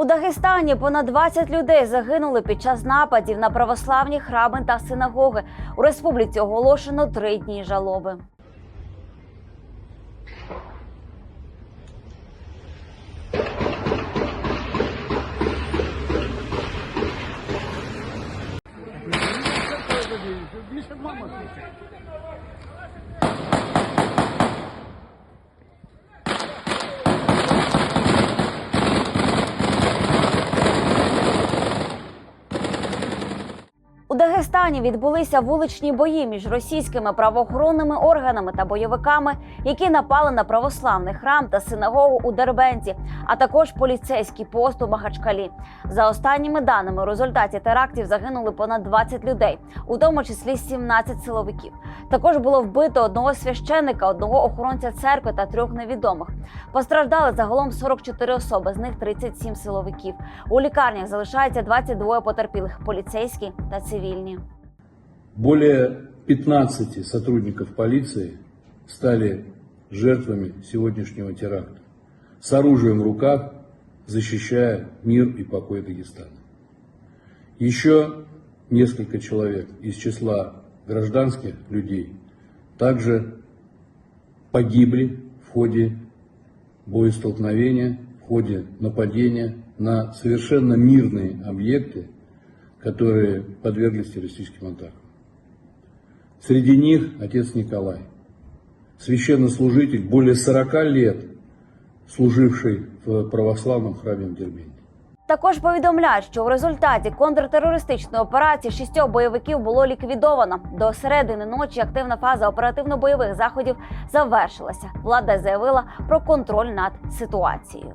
У Дагестані понад 20 людей загинули під час нападів на православні храми та синагоги. У республіці оголошено три дні жалоби. У Дагестані відбулися вуличні бої між російськими правоохоронними органами та бойовиками, які напали на православний храм та синагогу у Дербенті, а також поліцейський пост у Махачкалі. За останніми даними, у результаті терактів загинули понад 20 людей, у тому числі 17 силовиків. Також було вбито одного священника, одного охоронця церкви та трьох невідомих. Постраждали загалом 44 особи, з них 37 силовиків. У лікарнях залишається 22 потерпілих поліцейські та цивільні. Более 15 сотрудников полиции стали жертвами сегодняшнего теракта, с оружием в руках, защищая мир и покой Дагестана. Еще несколько человек из числа гражданских людей также погибли в ходе боестолкновения, в ходе нападения на совершенно мирные объекты, которые подверглись террористическим атакам. Среди них отец Николай, священнослужитель, более 40 лет служивший в православном храме в Дербенте. Також повідомляють, що у результаті контртерористичної операції шістьох бойовиків було ліквідовано. До середини ночі активна фаза оперативно-бойових заходів завершилася. Влада заявила про контроль над ситуацією.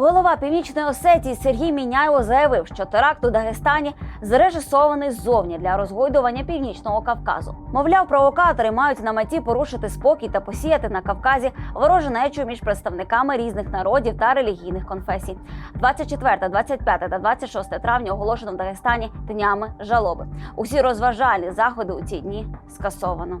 Голова Північної Осетії Сергій Міняйло заявив, що теракт у Дагестані зрежисований ззовні для розгойдування північного Кавказу. Мовляв, провокатори мають на меті порушити спокій та посіяти на Кавказі ворожнечу між представниками різних народів та релігійних конфесій. 24, 25 та 26 травня оголошено в Дагестані днями жалоби. Усі розважальні заходи у ці дні скасовано.